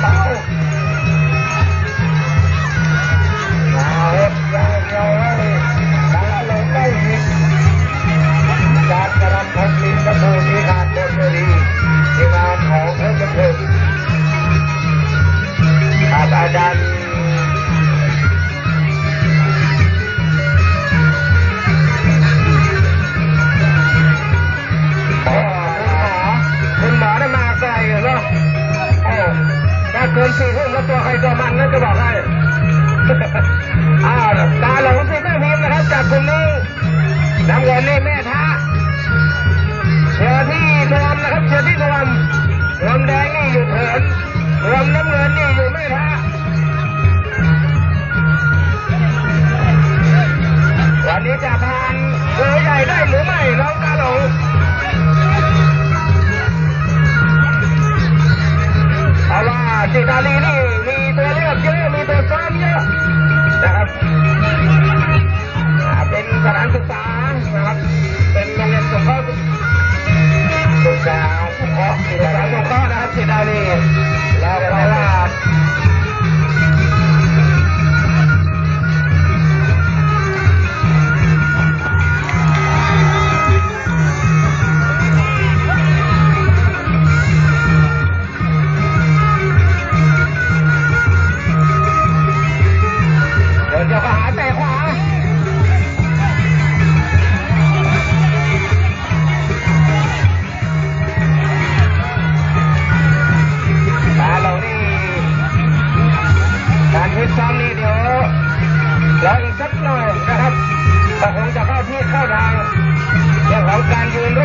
Tá bom. เกินสี่ทุ่มแล้วตัวใครตัวมันนั่นจะบอกให้อ้าวตาหลงสิแม่พิมนะครับจากคุณนี่น้ำเงินนี่แม่ท้าเชือที่นวมนะครับเชือที่นวมนวมแดงนี่อยู่เถินนวมน้ำเงินนี่อยู่แม่ท้าวันนี้จะผ่านเบอร์ใหญ่ได้หรือไม่น้องตาหลง ราะว่า รออีกสักหน่อยนะครับแต่คงจะเข้าที่เข้าทางเรื่องของการยืนร